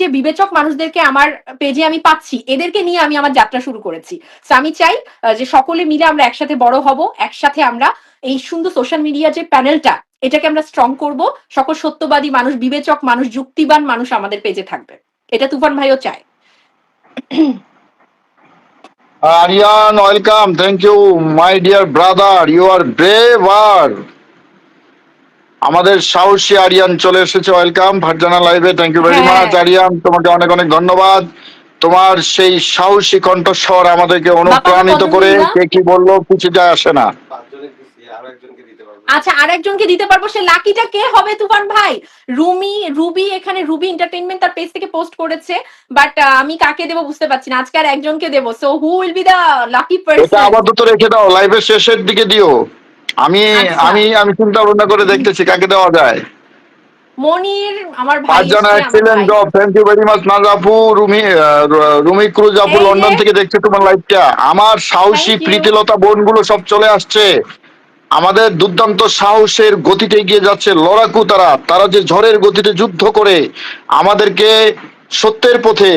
যে বিবেচক মানুষদেরকে আমার পেজে আমি পাচ্ছি, এদেরকে নিয়ে আমি আমার যাত্রা শুরু করেছি। তো আমি চাই যে সকলে মিলে আমরা একসাথে বড় হব, একসাথে আমরা এই সুন্দর সোশ্যাল মিডিয়া যে প্যানেলটা এটাকে আমরা স্ট্রং করব, সকল সত্যবাদী মানুষ, বিবেচক মানুষ, যুক্তিবান মানুষ আমাদের পেজে থাকবে। এটা তুফান ভাইও চায়। Ariyan welcome thank you my dear brother you are আর আমাদের সাহসী আরিয়ান চলে এসেছে ওয়েলকাম ফারজানা লাইভে thank you very. Much Ariyan তোমাকে অনেক অনেক ধন্যবাদ। তোমার সেই সাহসী কণ্ঠস্বর আমাদেরকে অনুপ্রাণিত করে কে কি বলল কিছু যায় আসে না। আচ্ছা আরেকজনকে দিতে পারব? সে লাকিটা কে হবে তুফান ভাই? রুমি রুবি এখানে রুবি এন্টারটেইনমেন্ট তার পেজ থেকে পোস্ট করেছে বাট আমি কাকে দেবো বুঝতে পারছি না আজকে আর একজনকে দেবো। So who will be the lucky person এটা আপাতত রেখে দাও লাইভের শেষের দিকে দিও। আমি আচ্ছা। আমি আমি চিন্তা ভাবনা করে দেখতেছি কাকে দেওয়া যায়। মনির আমার ভাই excellent job thank you very much নাজাপু Rumi Rumi Cruz আপু লন্ডন থেকে দেখছে তোমার লাইভটা আমার সাহসী প্রীতিলতা বোনগুলো সব চলে আসছে। আমাদের দুর্দান্ত সাহসের গতিতে এগিয়ে যাচ্ছে লড়াকু তারা। তারা যে ঝড়ের গতিতে যুদ্ধ করে আমাদেরকে সত্যের পথে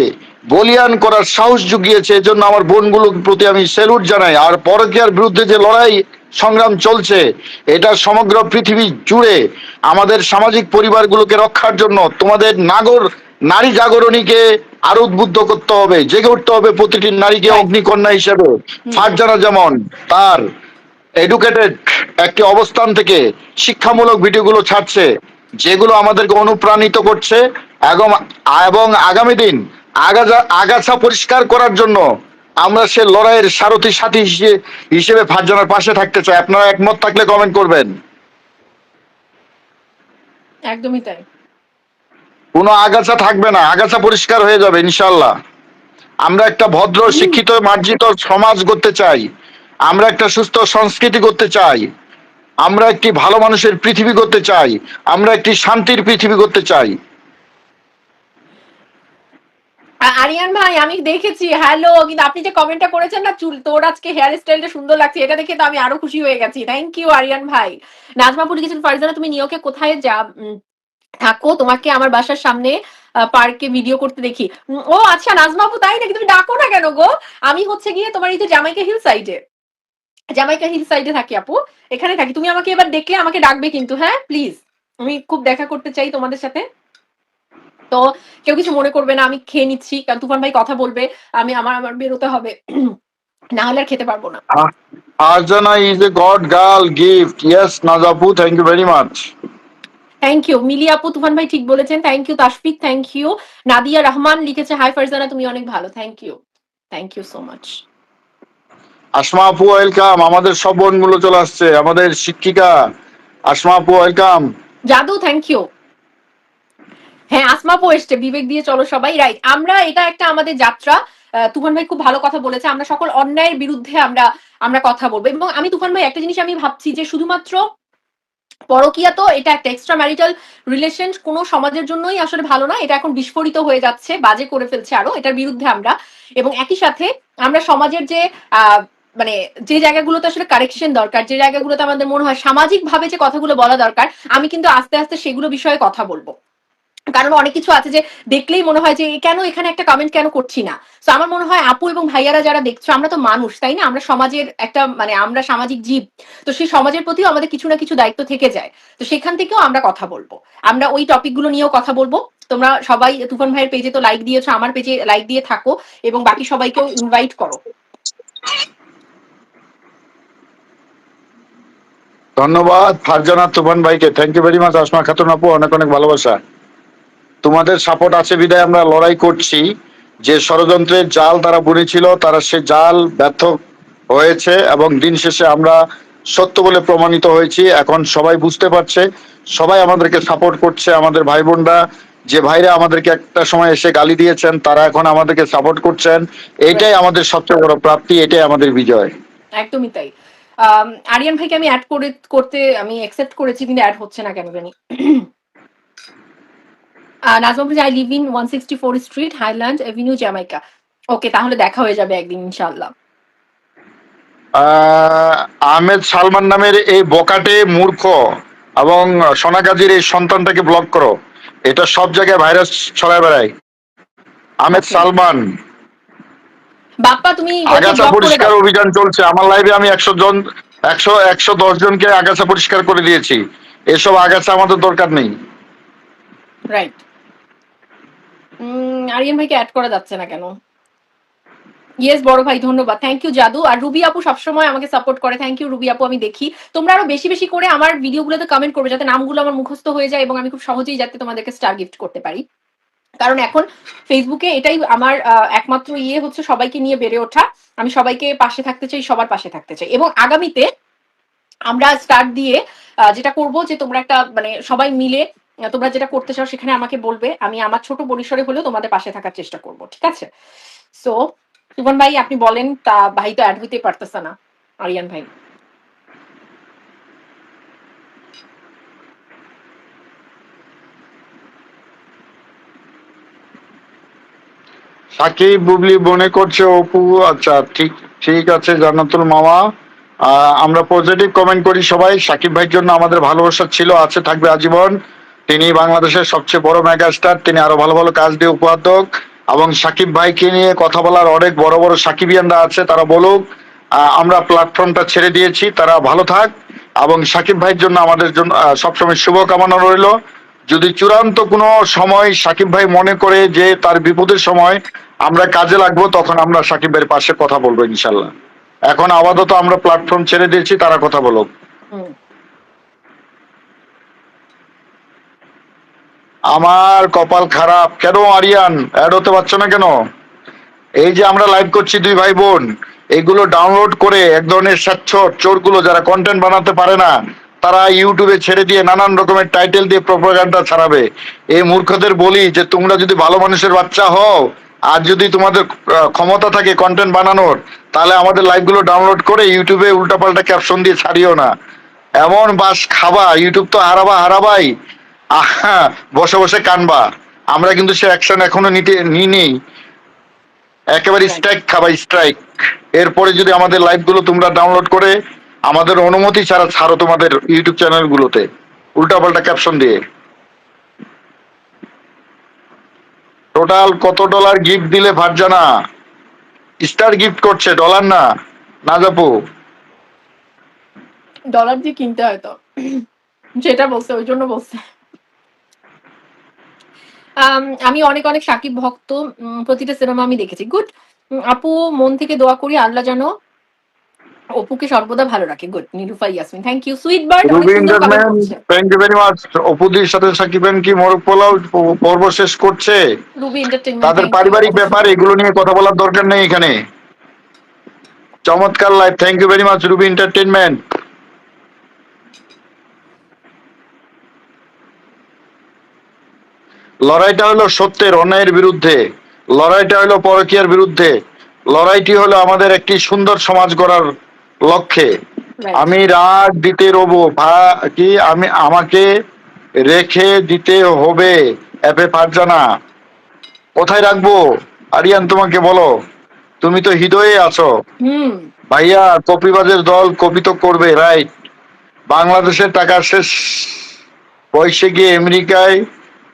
বলিয়ান করার সাহস জুগিয়েছে এজন্য আমার বোনগুলোর প্রতি আমি স্যালুট জানাই। আর পরকিয়ার বিরুদ্ধে যে লড়াই সংগ্রাম চলছে। এটা সমগ্র পৃথিবী জুড়ে আমাদের সামাজিক পরিবারগুলোকে রক্ষার জন্য তোমাদের নাগর নারী জাগরণীকে আরও উদ্বুদ্ধ করতে হবে জেগে উঠতে হবে প্রতিটি নারীকে অগ্নিকন্যা হিসেবে। ফারজানা যেমন তার এডুকেটেড একটি অবস্থান থেকে শিক্ষামূলক ভিডিওগুলো ছাড়ছে যেগুলো আমাদেরকে অনুপ্রাণিত করছে এবং এবং আগামী দিন আগাছা আগাছা পরিষ্কার করার জন্য আমরা সে লড়াইয়ের সারথী সাথী হিসেবে হিসেবে ফারজানার পাশে থাকতে চাই। আপনারা একমত থাকলে কমেন্ট করবেন? একদমই তাই। কোনো আগাছা থাকবে না আগাছা পরিষ্কার হয়ে যাবে ইনশাল্লাহ আমরা একটা ভদ্র শিক্ষিত মার্জিত সমাজ করতে চাই। আমরা একটা সুস্থ সংস্কৃতি করতে চাই। আমরা একটি ভালো মানুষের পৃথিবী করতে চাই। আমরা একটি শান্তির পৃথিবী করতে চাই। আরিয়ান ভাই, আমি দেখেছি। হ্যালো কিন্তু আপনি যে কমেন্টটা করেছেন না, চুল তোর আজকে হেয়ার স্টাইলটা সুন্দর লাগছে, এটা দেখে তো আমি আরও খুশি হয়ে গেছি। থ্যাংক ইউ আরিয়ান ভাই। নাজমাপুর গেছেন ফারজানা, তুমি নিয়োকে কোথায় যা থাকো, তোমাকে আমার বাসার সামনে পার্কে ভিডিও করতে দেখি। ও আচ্ছা নাজমাপু তাই নাকি? তুমি ডাকো না কেন গো? আমি হচ্ছে গিয়ে তোমার এই যে জামাইকা হিল সাইডে জামাইকা হিল সাইডে থাকি আপু। এখানে থাকি। তুমি আমাকে এবার দেখলে আমাকে ডাকবে কিন্তু হ্যাঁ? প্লিজ আমি খুব দেখা করতে চাই তোমাদের সাথে। তো কেউ কিছু মনে করবে না আমি খেয়ে নিচ্ছি। কারণ তুফান ভাই কথা বলবে আমি আমার আমার বেরোতে হবে। না হলে আর খেতে পারব না। Arjana is a god girl gift yes নাজাপু thank you very much thank you Mili আপু তুফান ভাই ঠিক বলেছেন। Thank you Tashfiq thank you Nadia Rahman লিখেছে হাই ফারজানা তুমি অনেক ভালো। Thank you thank you so much Asma আপু ওয়েলকাম আমাদের সব বোনগুলো চলে আসছে। আমাদের শিক্ষিকা আসমা আপু ওয়েলকাম জাদু থ্যাংক ইউ হ্যাঁ আসমাপু এসছে, বিবেক দিয়ে চলো সবাই। রাইট আমরা, এটা একটা আমাদের যাত্রা। তুফান ভাই খুব ভালো কথা বলেছে। আমরা সকল অন্যায়ের বিরুদ্ধে আমরা আমরা কথা বলব। এবং আমি, তুফান ভাই, একটা জিনিস আমি ভাবছি যে শুধুমাত্র পরকিয়া তো এটা একটা এক্সট্রা ম্যারিটাল রিলেশন কোনো সমাজের জন্যই আসলে ভালো না। এটা এখন বিস্ফোরিত হয়ে যাচ্ছে, বাজে করে ফেলছে আরও এটার বিরুদ্ধে আমরা। এবং একই সাথে আমরা সমাজের যে মানে যে জায়গাগুলোতে আসলে কারেকশন দরকার, যে জায়গাগুলোতে আমাদের মনে হয় সামাজিক ভাবে যে কথাগুলো বলা দরকার, আমি কিন্তু আস্তে আস্তে সেগুলো বিষয়ে কথা বলব। কারণ অনেক কিছু আছে যে দেখলেই মনে হয় যে কেন এখানে একটা কমেন্ট কেন করছি না? তো আমার মনে হয় আপু এবং ভাইয়ারা যারা দেখছ, আমরা তো মানুষ, তাই না? আমরা সমাজের একটা মানে আমরা সামাজিক জীব। তো সেই সমাজের প্রতিও আমাদের কিছু না কিছু দায়িত্ব থেকে যায়। তো সেখান থেকেও আমরা কথা বলব। আমরা ওই টপিকগুলো নিয়েও কথা বলব। তোমরা সবাই, তুফান ভাইয়ের পেজে তো লাইক দিয়েছ, আমার পেজে লাইক দিয়ে থাকো এবং বাকি সবাইকেও ইনভাইট করো। ধন্যবাদ, ফারজানা, তুফান ভাইকে। Thank you very much Asma Khatun আপু, অনেক অনেক ভালোবাসা। তোমাদের সাপোর্ট আছে বিদায় আমরা লড়াই করছি। যে ষড়যন্ত্রের জাল তারা বুনেছিল, তারা সে জাল ব্যর্থ হয়েছে এবং দিন শেষে আমরা সত্য বলে প্রমাণিত হয়েছি। এখন সবাই বুঝতে পারছে, সবাই আমাদেরকে সাপোর্ট করছে, আমাদের ভাই বোনরা। যে ভাইরা আমাদেরকে একটা সময় এসে গালি দিয়েছেন, তারা এখন আমাদেরকে সাপোর্ট করছেন। এটাই আমাদের সবচেয়ে বড় প্রাপ্তি, এটাই আমাদের বিজয়। একদমই তাই। আরিয়ান ভাইকে আমি অ্যাড করে, করতে, আমি অ্যাকসেপ্ট করেছি, কিন্তু অ্যাড হচ্ছে না কেন জানি। Najma I live in one sixty four street Highland Avenue Jamaica okay তাহলে দেখা হয়ে যাবে একদিন ইনশাল্লাহ আহ, আহমেদ সালমান নামের এই বকাটে মূর্খ এবং সোনাগাজীর এই সন্তানটাকে ব্লক করো। এটা সব জায়গায় ভাইরাস ছড়ায় বেড়ায়। আহমেদ. সালমান। বাপ্পা তুমি আগাছা পরিষ্কার অভিযান চলছে। আমার লাইভে আমি একশো জন একশো একশো দশ জনকে আগাছা পরিষ্কার করে দিয়েছি। এসব আগাছা আমাদের দরকার নেই। রাইট আরিয়ান ভাইকে অ্যাড করা যাচ্ছে না কেন? ইয়েস বড় ভাই, ধন্যবাদ। থ্যাংক ইউ জাদু। আর রুবি আপু সবসময় আমাকে সাপোর্ট করে। থ্যাংক ইউ রুবি আপু, আমি দেখি। তোমরা আরও বেশি বেশি করে আমার ভিডিওগুলোতে কমেন্ট করবে যাতে নামগুলো আমার মুখস্থ হয়ে যায় এবং আমি খুব সহজেই যাতে তোমাদেরকে স্টার গিফট করতে পারি। কারণ এখন ফেসবুকে এটাই আমার একমাত্র ইয়ে হচ্ছে সবাইকে নিয়ে বেড়ে ওঠা। আমি সবাইকে পাশে থাকতে চাই, সবার পাশে থাকতে চাই। এবং আগামীতে আমরা স্টার্ট দিয়ে যেটা করব যে তোমরা একটা মানে সবাই মিলে তোমরা যেটা করতে চাও সেখানে আমাকে বলবে। আমি আমার ছোট পরিসরে হলেও তোমাদের পাশে থাকার চেষ্টা করব, ঠিক আছে? সো সুবন ভাই, আপনি বলেন, তা ভাই তো অ্যাড হইতে পারতেছে না, আরিয়ান ভাই। সাকিব, বুবলি, মনে করছে অপু? আচ্ছা ঠিক ঠিক আছে, জান্নাতুল মামা। আমরা পজিটিভ কমেন্ট করি সবাই। সাকিব ভাইয়ের জন্য আমাদের ভালোবাসা ছিল, আছে, থাকবে আজীবন। তিনি বাংলাদেশের সবচেয়ে বড় মেগাস্টার। তিনি আরও ভালো ভালো কাজ দিয়ে উপহার এবং সাকিব ভাইকে নিয়ে কথা বলার অনেক বড় বড় সাকিবিয়ানরা আছে, তারা বলুক। আমরা প্ল্যাটফর্মটা ছেড়ে দিয়েছি, তারা ভালো থাক। এবং সাকিব ভাইয়ের জন্য আমাদের জন্য সবসময় শুভকামনা রইল। যদি চূড়ান্ত কোনো সময় সাকিব ভাই মনে করে যে তার বিপদের সময় আমরা কাজে লাগবো, তখন আমরা সাকিব ভাইয়ের পাশে কথা বলব ইনশাল্লাহ। এখন আপাতত আমরা প্ল্যাটফর্ম ছেড়ে দিয়েছি, তারা কথা বলুক। আমার কপাল খারাপ। কেন আরিয়ান? অ্যাড হতে পারছ না কেন? এই যে আমরা লাইভ করছি দুই ভাই বোন, এগুলো ডাউনলোড করে এক ধরনের স্বেচ্ছর চোরগুলো যারা কন্টেন্ট বানাতে পারে না, তারা ইউটিউবে ছেড়ে দিয়ে নানান রকমের টাইটেল দিয়ে প্রোপাগান্ডা ছাড়াবে। এই মূর্খদের বলি যে, তোমরা যদি ভালো মানুষের বাচ্চা হও, আর যদি তোমাদের ক্ষমতা থাকে কন্টেন্ট বানানোর, তাহলে আমাদের লাইভগুলো ডাউনলোড করে ইউটিউবে উল্টাপাল্টা ক্যাপশন দিয়ে ছাড়িও না। এমন বাস খাবা ইউটিউব তো হারাবা হারাবাই। বসে বসে কানবা। আমরা কিন্তু সে অ্যাকশন এখনও নিতে নিই নেই একেবারে স্ট্রাইক খাবা স্ট্রাইক এরপরে যদি আমাদের লাইভগুলো তোমরা ডাউনলোড করে আমাদের অনুমতি ছাড়া ছাড়ো তোমাদের ইউটিউব চ্যানেল গুলোতে উল্টাপাল্টা ক্যাপশন দিয়ে। টোটাল কত ডলার গিফট দিলে ভার্জানা স্টার গিফট করছে ডলার না? না যাব ডলার দিয়ে কিনতে হয় তো। যেটা বলছে ওই জন্য বলছে। আম, আমি অনেক অনেক সাকিব ভক্ত প্রতিটা সিনেমা আমি দেখেছি। গুড আপু মন থেকে দোয়া করি আল্লাহ যেন অপুকে সর্বদা ভালো রাখে। Good Nirufa Yasmin thank you sweet bird thank you very much অপুদির সাথে সাকিবেন কি মোরগ পোলাও পর্ব শেষ করছে? রুবি এন্টারটেইনমেন্ট তাদের পারিবারিক ব্যাপার এগুলো নিয়ে কথা বলার দরকার নেই এখানে। চমৎকার live thank you very much Ruby Entertainment লড়াইটা হলো সত্যের অন্যায়ের বিরুদ্ধে লড়াইটা হলো পরকীয়ার বিরুদ্ধে লড়াইটি হলো আমাদের একটি সুন্দর সমাজ গড়ার লক্ষ্যে। আমি রাগ দিতে রবো ভা কি আমি আমাকে রেখে দিতে হবে এফে ফারজানা। কোথায় রাখব? আরিয়ান তোমাকে বলো। তুমি তো হৃদয়ে আছো। ভাইয়া কপিবাজের দল কপি তো করবে রাইট। বাংলাদেশের টাকা শেষ বয়সে গিয়ে আমেরিকায়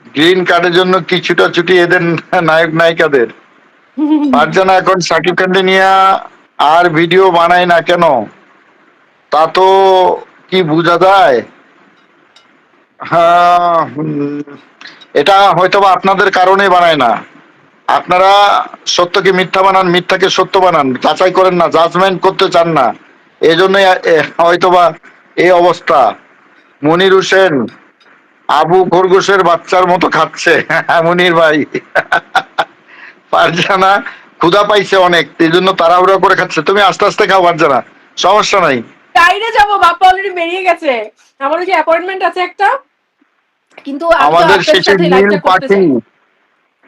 গ্রিন কার্ডের জন্য কিছুটা ছুটি এদের নায়ক নায়িকাদের? ফারজানা এখন সাকিব খানকে নিয়ে আর ভিডিও বানায় না কেন? তা তো কি বোঝা যায়? হ্যাঁ এটা হয়তোবা আপনাদের কারণে বানায় না। আপনারা সত্যকে মিথ্যা বানান, মিথ্যাকে সত্য বানান, যাচাই করেন না জাজমেন্ট করতে চান না। এই জন্যই হয়তোবা এই অবস্থা। মনির হোসেন আবু খরগোশের বাচ্চার মতো খাচ্ছে। মনির ভাই। ফারজানা ক্ষুধা পাইছে অনেক এই জন্য তাড়াহুড়া করে খাচ্ছে। তুমি আস্তে আস্তে খাও ফারজানা সমস্যা নাই। বাইরে যাব অলরেডি বেরিয়ে গেছে। আমার যে অ্যাপয়েন্টমেন্ট আছে একটা। কিন্তু আমাদের শেষে নীল পাখি।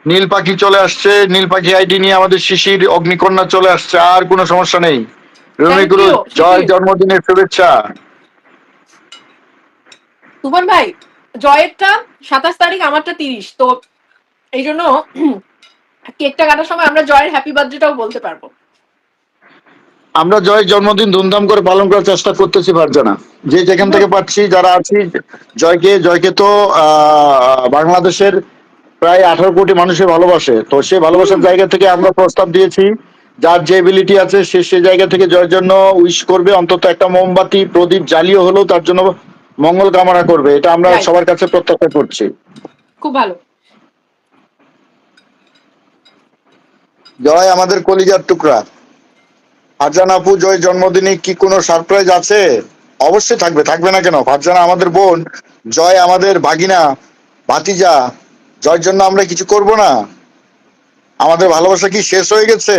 নীল পাখি চলে আসছে। নীল পাখি আইডি নিয়ে আমাদের শিশির অগ্নিকন্যা চলে আসছে। আর কোনো সমস্যা নেই। রমিগুরু জয় জন্মদিনের শুভেচ্ছা। ভাই জয়েরটা সাতাশ তারিখ, আমারটা তিরিশ। তো এই জন্য কেকটা কাটার সময় আমরা জয়ের হ্যাপি বার্থডেটাও বলতে পারব। আমরা জয়ের জন্মদিন ধুমধাম করে পালন করার চেষ্টা করতেছি, ভারজানা। যে যেখান থেকে পাচ্ছি, যারা আছি, জয়কে জয়কে তো বাংলাদেশের প্রায় আঠারো কোটি মানুষের ভালোবাসে। তো সে ভালোবাসার জায়গা থেকে আমরা প্রস্তাব দিয়েছি, যার যে এবিলিটি আছে, সে সে জায়গা থেকে জয়ের জন্য উইশ করবে। অন্তত একটা মোমবাতি, প্রদীপ জ্বালিয়ে হলেও তার জন্য মঙ্গল কামনা করবে এটা আমরা সবার কাছে প্রত্যাশা করছি। খুব ভালো। জয় আমাদের কলিজার টুকরা। ফারজান আপু জয় জন্মদিনে কি কোনো সারপ্রাইজ আছে? অবশ্যই থাকবে থাকবে না কেন? ফারজানা আমাদের বোন জয় আমাদের ভাগিনা ভাতিজা। জয়ের জন্য আমরা কিছু করব না। আমাদের ভালোবাসা কি শেষ হয়ে গেছে?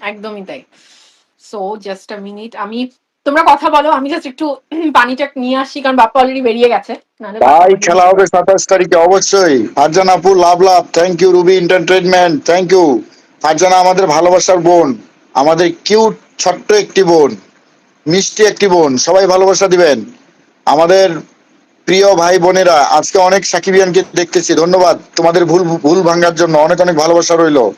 একদমই তাই। সো জাস্ট আ মিনিট আমি তোমরা কথা বলো আমি জাস্ট একটু পানিটা নিয়ে আসি কারণ বাপ্পা অলরেডি বেরিয়ে গেছে। অলরেডি- খেলা হবে সাতাশ তারিখে অবশ্যই। ফারজান আপু love love. Thank you Ruby Entertainment thank you Farzana আমাদের ভালোবাসার বোন। আমাদের কিউট ছোট্ট একটি বোন। মিষ্টি একটি বোন। সবাই ভালোবাসা দিবেন। আমাদের প্রিয় ভাই বোনেরা আজকে অনেক সাকিবিয়ানকে দেখতেছি। ধন্যবাদ। তোমাদের ভুল ভুল ভাঙার জন্য অনেক অনেক ভালোবাসা রইল।